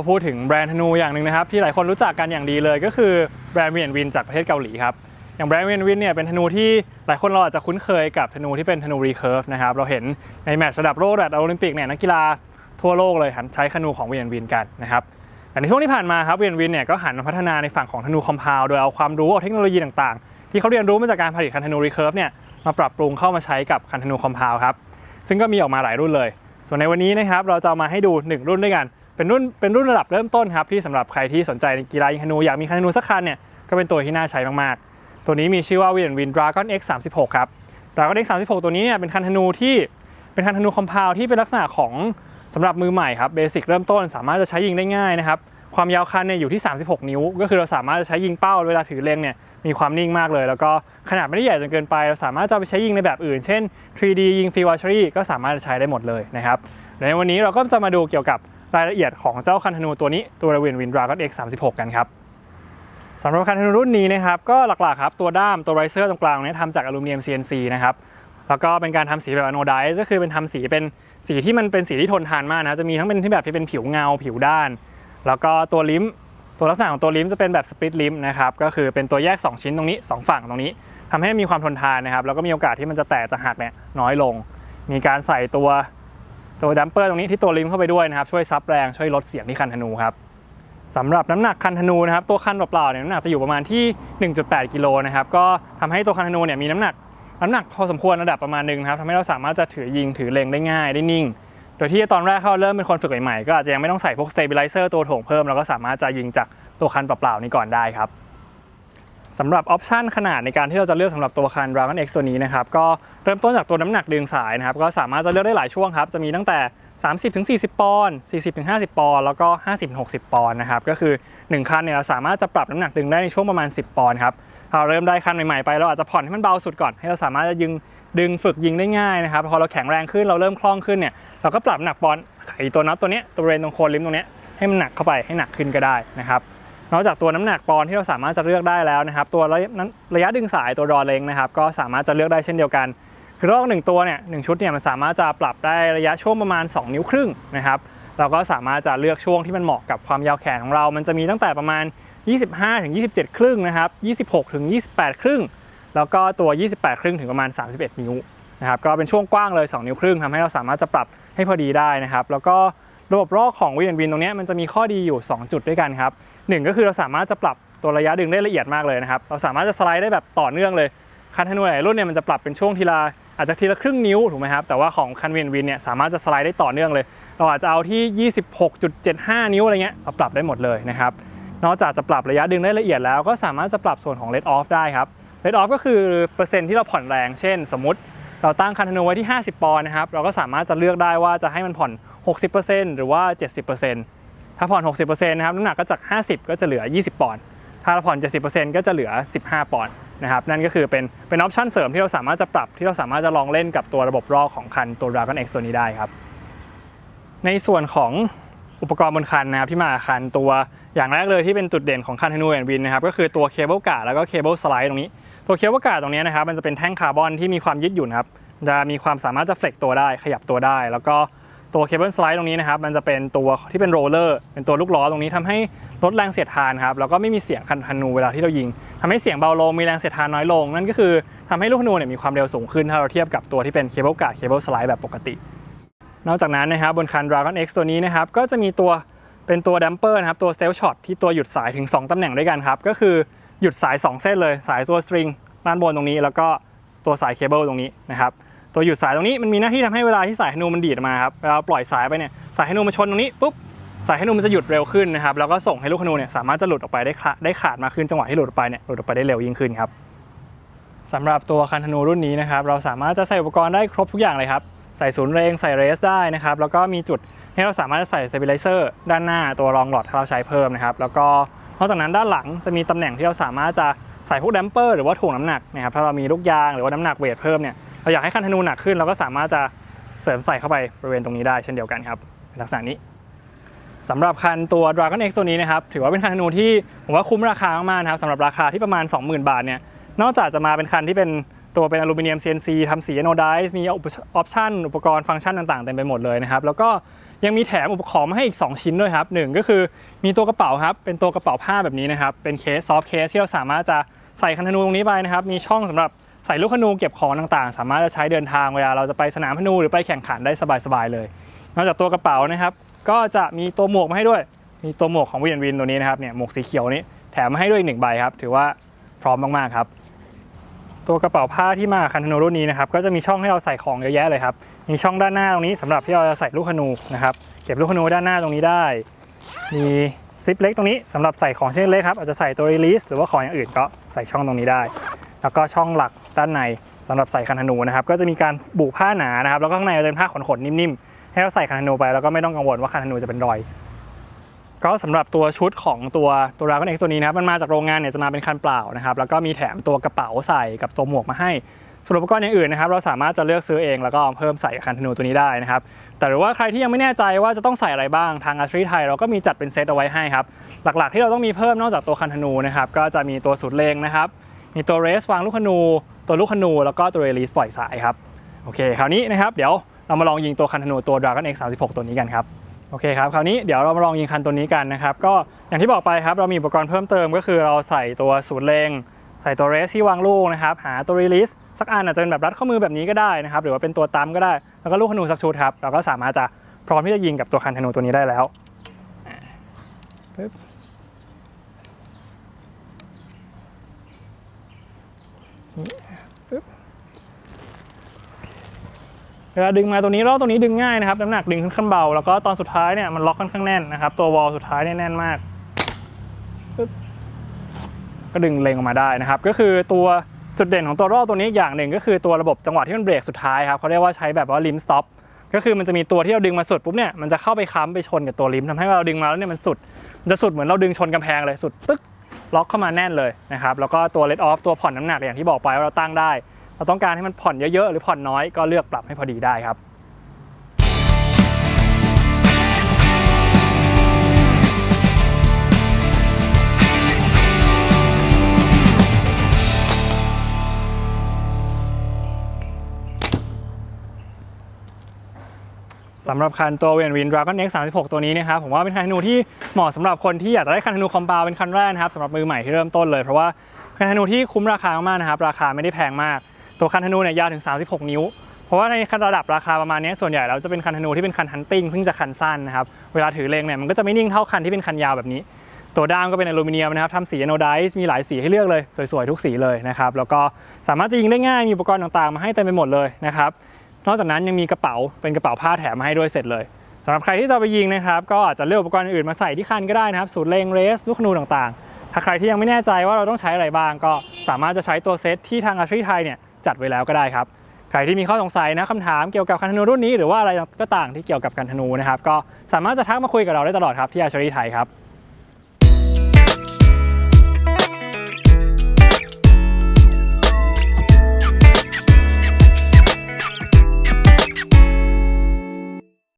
ราพูดถึงแบรนด์ธนูอย่างหนึ่งนะครับ ที่หลายคนรู้จักกันอย่างดีเลย ก็คือแบรนด์เวียนวินจากประเทศเกาหลีครับอย่างแบรนด์เวียนวินเนี่ยเป็นธนูที่หลายคนเราอาจจะคุ้นเคยกับธนูที่เป็นธนูรีเคิร์ฟนะครับเราเห็นในแมตช์ระดับโลกระดับโอลิมปิกเนี่ยนักกีฬาทั่วโลกเลยหันใช้ธนูของเวียนวินกันนะครับแต่ในช่วงที่ผ่านมาครับเวียนวินเนี่ยก็หันมาพัฒนาในฝั่งของธนูคอมเพลโดยเอาความรู้เอาเทคโนโลยีต่างๆ ที่เขาเรียนรู้มาจากการผลิตคันธนูรีเคิร์ฟเนี่ยมาปรับปรุงเข้ามาใช้กับคันธนูคอมเพลครับซึ่งก็มีออกมาหลายรุ่นเลย ส่วนในวันนี้นะครับเราจะมาให้ดู 1 รุ่นด้วยกัน เป็นรุ่นเป็นรุ่นระดับเริ่มต้นครับที่สำหรับใครที่สนใจในกีฬายิงธนูอยากมีคันธนูสักคันเนี่ยก็เป็นตัวที่น่าใช้มากๆ ตัวนี้มีชื่อว่าวินวิน Dragon X 36 ครับ Dragon X 36 ตัวนี้เนี่ยเป็นคันธนูที่เป็นคันธนูคอมเพลที่เป็นลักษณะของสำหรับมือใหม่ครับเบสิกเริ่มต้นสามารถจะใช้ยิงได้ง่ายนะครับความยาวคันเนี่ยอยู่ที่ 36 นิ้ว ก็คือเราสามารถจะใช้ยิงเป้าเวลาถือเล็งเนี่ยมีความนิ่งมากเลย แล้วก็ขนาดไม่ได้ใหญ่จนเกินไป เราสามารถจะไปใช้ยิงในแบบอื่น เช่น 3D ยิงฟรีวอชรี่ก็สามารถจะใช้ได้หมดเลยนะครับในวันนี้เราก็จะมาดูเกี่ยวกับ รายละเอียดของเจ้าคันธนูตัวนี้ตัวเรเวนวิน Dragon X 36กันครับสำหรับคันธนูรุ่นนี้นะครับก็หลักๆครับตัวด้ามตัวไรเซอร์ตรงกลางเนี่ยทำจากอลูมิเนียม CNC นะครับแล้วก็เป็นการทำสีแบบอโนไดซ์ก็คือเป็นทำสีเป็นสีที่มันเป็นสีที่ทนทานมากนะจะมีทั้งเป็นที่แบบที่เป็นผิวเงาผิวด้าน แล้วก็ตัวลิ้มตัวลักษณะของตัวลิ้มจะเป็นแบบสปริตลิ้มนะครับก็คือเป็นตัวแยก 2 ชิ้นตรงนี้ 2 ฝั่งตรงนี้ทำให้มีความทนทานนะครับแล้วก็มีโอกาสที่มันจะแตกจะหักเนี่ยน้อยลง มีการใส่ตัว ตัวดัมเปอร์ตรงนี้ที่ตัวลิมเข้าไปด้วยนะครับช่วยซับแรงช่วยลดเสียงที่คันธนูครับสำหรับน้ำหนักคันธนูนะครับตัวคันเปล่าๆเนี่ยน้ำหนักจะอยู่ประมาณที่ 1.8 กิโลนะครับก็ทำให้ตัวคันธนูเนี่ยมีน้ำหนักน้ำหนักพอสมควรระดับประมาณหนึงครับทำให้เราสามารถจะถือยิงถือเล็งได้ง่ายได้นิ่ง โดยที่ตอนแรกเขาเริ่มเป็นคนฝึกใหม่ๆก็อาจจะยังไม่ต้องใส่พวก stabilizer ตัวโถงเพิ่มเราก็สามารถจะยิงจากตัวคันเปล่าๆนี้ก่อนได้ครับ สำหรับออปชันขนาดในการที่เราจะเลือกสำหรับตัวคัน Dragon X ตัวนี้นะครับก็เริ่มต้นจากตัวน้ำหนักดึงสายนะครับก็สามารถจะเลือกได้หลายช่วงครับจะมีตั้งแต่ 30-40 ปอนด์ 40-50 ปอนด์แล้วก็ 50-60 ปอนด์นะครับก็คือ 1 คันเนี่ยเราสามารถจะปรับน้ำหนักดึงได้ในช่วงประมาณ 10 ปอนด์ครับพอเราเริ่มได้คันใหม่ๆไปเราอาจจะผ่อนให้มันเบาสุดก่อนให้เราสามารถจะยิงดึงฝึกยิงได้ง่ายนะครับพอเราแข็งแรงขึ้นเราเริ่มคล่องขึ้นเนี่ยเราก็ปรับหนักปอนด์ไอตัวน็อตตัวเนี้ยตัวบริเวณตรงโคนริมตรงเนี้ยให้มันหนักเข้าไปให้หนักขึ้นก็ได้นะครับ นอกจากตัวน้ำหนักปอนที่เราสามารถจะเลือกได้แล้วนะครับ ตัวระยะระยะดึงสายตัวรอเล็งนะครับ ก็สามารถจะเลือกได้เช่นเดียวกันคือลอกหนึ่งตัวเนี่ยหนึ่งชุดเนี่ยมันสามารถจะปรับได้ระยะช่วงประมาณ 2 นิ้วครึ่งนะครับ เราก็สามารถจะเลือกช่วงที่มันเหมาะกับความยาวแขนของเรา มันจะมีตั้งแต่ประมาณ 25ถึง27 ครึ่งนะครับ 26ถึง28 ครึ่ง แล้วก็ตัว 28 ครึ่งถึงประมาณ 31 นิ้วนะครับ ก็เป็นช่วงกว้างเลย 2 นิ้วครึ่งทำให้เราสามารถจะปรับให้พอดีได้นะครับ แล้วก็ระบบรอกของวินวินตรงนี้มันจะมีข้อดีอยู่ 2 จุดด้วยกันครับ หนึ่งก็คือเราสามารถจะปรับตัวระยะดึงได้ละเอียดมากเลยนะครับเราสามารถจะสไลด์ได้แบบต่อเนื่องเลยคันธนูหลายรุ่นเนี่ยมันจะปรับเป็นช่วงทีละอาจจะทีละครึ่งนิ้วถูกไหมครับแต่ว่าของคันวินวินเนี่ยสามารถจะสไลด์ได้ต่อเนื่องเลย เราอาจจะเอาที่ 26.75 นิ้วอะไรเงี้ยเราปรับได้หมดเลยนะครับนอกจากจะปรับระยะดึงได้ละเอียดแล้วก็สามารถจะปรับส่วนของ let off ได้ครับ let off ก็คือเปอร์เซ็นต์ที่เราผ่อนแรงเช่น สมมติเราตั้งคันธนูไว้ที่ 50 ปอนด์นะครับเราก็สามารถจะเลือกได้ว่าจะให้มันผ่อน 60%หรือว่า 70% ถ้าผ่อน 60%นะครับน้ำหนักก็จาก 50 ก็จะเหลือ 20 ปอนด์ถ้าเราผ่อน 70%ก็จะเหลือ 15 ปอนด์นะครับนั่นก็คือเป็นเป็นออปชั่นเสริมที่เราสามารถจะปรับที่เราสามารถจะลองเล่นกับตัวระบบรอกของคันตัว Dragon X ตัวนี้ได้ครับ ในส่วนของอุปกรณ์บนคันนะครับที่มาคันตัวอย่างแรกเลยที่เป็นจุดเด่นของคันธนูแอนวินนะครับก็คือตัวเคเบิลกาดแล้วก็เคเบิลสไลด์ตรงนี้ ตัวเคเบิลกาดตรงนี้นะครับมันจะเป็นแท่งคาร์บอนที่มีความยืดหยุ่นครับจะมีความสามารถจะเฟล็กตัวได้ขยับตัวได้ แล้วก็ ตัวเคเบิลสไลด์ตรงนี้นะครับมันจะเป็นตัวที่เป็นโรลเลอร์เป็นตัวลูกล้อตรงนี้ทำให้ลดแรงเสียดทานครับแล้วก็ไม่มีเสียงคันธนูเวลาที่เรายิงทำให้เสียงเบาลงมีแรงเสียดทานน้อยลง นั่นก็คือทำให้ลูกธนูเนี่ยมีความเร็วสูงขึ้นถ้าเราเทียบกับตัวที่เป็นเคเบิลกาดเคเบิลสไลด์แบบปกติ นอกจากนั้นนะครับบนคัน Dragon X ตัวนี้นะครับก็จะมีตัวเป็นตัวดัมเปอร์นะครับตัว Stealth Shot ที่ตัวหยุดสายถึง 2 ตำแหน่งด้วยกันครับก็คือหยุดสาย 2 เส้นเลยสายตัวสตริงด้านบนตรงนี้ แล้วก็ตัวสายเคเบิลตรงนี้นะครับ ตัวหยุดสายตรงนี้มันมีหน้าที่ทำให้เวลาที่สายธนูมันดีดมาครับเวลาปล่อยสายไปเนี่ยสายธนูมาชนตรงนี้ปุ๊บสายธนูมันจะหยุดเร็วขึ้นนะครับแล้วก็ส่งให้ลูกธนูเนี่ยสามารถจะหลุดออกไปได้ขาดได้ขาดมาขึ้นจังหวะที่หลุดออกไปเนี่ยหลุดออกไปได้เร็วยิ่งขึ้นครับสำหรับตัวคันธนูรุ่นนี้นะครับเราสามารถจะใส่อุปกรณ์ได้ครบทุกอย่างเลยครับใส่ศูนย์เรงใส่เรสได้นะครับแล้วก็มีจุดให้เราสามารถจะใส่ stabilizer ด้านหน้าตัวรองหลอดที่เราใช้เพิ่มนะครับแล้วก็นอกจากนั้นด้านหลังจะมีตำแหน่งที่เราสามารถจะใส่พวกดัมเปอร์หรือว่าถ่วงน้ำหนักนะครับถ้าเรามีลูกยางหรือว่าน้ำหนักเวทเพิ่มเนี่ย เราอยากให้คันธนูหนักขึ้นเราก็สามารถจะเสริมใส่เข้าไปบริเวณตรงนี้ได้เช่นเดียวกันครับเป็นลักษณะนี้สำหรับคันตัว Dragon X ตัวนี้นะครับถือว่าเป็นคันธนูที่ผมว่าคุ้มราคามากๆนะครับสำหรับราคาที่ประมาณ 20,000 บาทเนี่ยนอกจากจะมาเป็นคันที่เป็นตัวเป็นอลูมิเนียม CNC ทำสีโนไดซ์มีออปชั่นอุปกรณ์ฟังก์ชันต่างๆเต็มไปหมดเลยนะครับแล้วก็ยังมีแถมอุปกรณ์มาให้อีก 2 ชิ้นด้วยครับหนึ่งก็คือมีตัวกระเป๋าครับเป็นตัวกระเป๋าผ้าแบบนี้นะครับเป็นเคสซอฟต์เคสที่เราสามารถจะใส่คันธนูตรงนี้ไปนะครับมีช่องสำหรับ ส่ลูกธนูเก็บของต่างๆ สามารถจะใช้เดินทางเวลาเราจะไปสนามธนูหรือไปแข่งขันได้สบายๆเลย นอกจากตัวกระเป๋านะครับ ก็จะมีตัวหมวกมาให้ด้วย มีตัวหมวกของวินวินตัวนี้นะครับเนี่ยหมวกสีเขียวนี้แถมมาให้ด้วยอีกหนึ่งใบครับ ถือว่าพร้อมมากๆครับ ตัวกระเป๋าผ้าที่มาคันธนูรุ่นนี้นะครับก็จะมีช่องให้เราใส่ของเยอะแยะเลยครับมีช่องด้านหน้าตรงนี้สำหรับที่เราจะใส่ลูกธนูนะครับเก็บลูกธนูด้านหน้าตรงนี้ได้ มีซิปเล็กตรงนี้สำหรับใส่ของชิ้นเล็กครับอาจจะใส่ตัวรีลิสหรือว่าของอย่างอื่นก็ใส่ช่องตรงนี้ได้ แล้วก็ช่องหลักด้านในสำหรับใส่คันธนูนะครับก็จะมีการบุผ้าหนานะครับแล้วก็ข้างในจะเป็นผ้าขนๆนิ่มๆให้เราใส่คันธนูไปแล้วก็ไม่ต้องกังวลว่าคันธนูจะเป็นรอยก็สำหรับตัวชุดของตัวตัวรา g อนเอ็กตัวนี้นะครับมันมาจากโรงงานเนี่ยจะมาเป็นคันเปล่านะครับแล้วก็มีแถมตัวกระเป๋าใส่กับตัวหมวกมาให้ส่วนอุปกรณ์อย่างอื่นนะครับ เราสามารถจะเลือกซื้อเองแล้วก็เพิ่มใส่คันธนูตัวนี้ได้นะครับ แต่หรือว่าใครที่ยังไม่แน่ใจว่าจะต้องใส่อะไรบ้างทางอาร์ตรีไทยเราก็มีจัดเป็นเซตเอาไว้ให้ครับหลักๆที่เราต้องมีเพิ่มนอกจากตัวคันธนูนะครับก็จะมีตัวสุดเลงนะครับ มีตัวเรสวางลูกธนู ตัวลูกธนู แล้วก็ตัวเรลีสปล่อยสายครับ โอเค คราวนี้นะครับเดี๋ยวเรามาลองยิงตัวคันธนูตัว Dragon X 36ตัวนี้กันครับ โอเคครับ คราวนี้เดี๋ยวเรามาลองยิงคันตัวนี้กันนะครับ ก็อย่างที่บอกไปครับ เรามีอุปกรณ์เพิ่มเติมก็คือเราใส่ตัวศูนย์เลงใส่ตัวเรสที่วางลูกนะครับ หาตัวรีลิสสักอันอาจจะเป็นแบบรัดข้อมือแบบนี้ก็ได้นะครับ หรือว่าเป็นตัวตั้มก็ได้ แล้วก็ลูกธนูสักชุดครับ เราก็สามารถจะพร้อมที่จะยิงกับตัวคันธนูตัวนี้ได้แล้วปึ๊บนี่ปึ๊บ เวลาดึงมาตัวนี้รอบตัวนี้ดึงง่ายนะครับน้ำหนักดึงค่อนข้างเบา แล้วก็ตอนสุดท้ายเนี่ยมันล็อกค่อนข้างแน่นนะครับ ตัววอลสุดท้ายเนี่ยแน่นมากก็ดึงเลงออกมาได้นะครับ ก็คือตัวจุดเด่นของตัวรอบตัวนี้อย่างหนึ่งก็คือตัวระบบจังหวะที่มันเบรกสุดท้ายครับเขาเรียกว่าใช้แบบว่าลิมสต็อปก็คือมันจะมีตัวที่เราดึงมาสุดปุ๊บเนี่ยมันจะเข้าไปค้ำไปชนกับตัวลิมทำให้เราดึงมาแล้วเนี่ยมันสุดมันจะสุดเหมือนเราดึงชนกำแพงเลยสุดตึ๊ก ล็อกเข้ามาแน่นเลยนะครับแล้วก็ตัวเลดออฟตัวผ่อนน้ำหนักอย่างที่บอกไปว่าเราตั้งได้ เราต้องการให้มันผ่อนเยอะๆ หรือผ่อนน้อยก็เลือกปรับให้พอดีได้ครับ สำหรับคันตัวเวนวิน Dragon X 36ตัวนี้นะครับผมว่าเป็นคันธนูที่เหมาะสำหรับคนที่อยากจะได้คันธนูคอมเปาเป็นคันแรกนะครับสำหรับมือใหม่ที่เริ่มต้นเลยเพราะว่าคันธนูที่คุ้มราคามากๆนะครับราคาไม่ได้แพงมาก ตัวคันธนูเนี่ยยาวถึง 36 นิ้ว เพราะว่าในระดับราคาประมาณนี้ส่วนใหญ่แล้วจะเป็นคันธนูที่เป็นคันฮันติ้งซึ่งจะคันสั้นนะครับเวลาถือเลงเนี่ยมันก็จะไม่นิ่งเท่าคันที่เป็นคันยาวแบบนี้ ตัวด้ามก็เป็นอลูมิเนียมนะครับทำสีอโนไดซ์มีหลายสีให้เลือกเลยสวยๆทุกสีเลยนะครับแล้วก็สามารถจะยิงได้ง่ายมีอุปกรณ์ต่างๆ มาให้เต็มไปหมดเลยนะครับ นอกจากนั้นยังมีกระเป๋าเป็นกระเป๋าผ้าแถมมาให้ด้วยเสร็จเลยสำหรับใครที่จะไปยิงนะครับก็อาจจะเลือกอุปกรณ์อื่นมาใส่ที่คันก็ได้นะครับสูตรเลงเรสลูกขนูต่างๆ ถ้าใครที่ยังไม่แน่ใจว่าเราต้องใช้อะไรบ้าง ก็สามารถจะใช้ตัวเซตที่ทางอาชีพไทยเนี่ยจัดไว้แล้วก็ได้ครับใครที่มีข้อสงสัยนะคำถามเกี่ยวกับคันธนูรุ่นนี้หรือว่าอะไรก็ต่างที่เกี่ยวกับการธนูนะครับก็สามารถจะทักมาคุยกับเราได้ตลอดครับที่อาชีพไทยครับ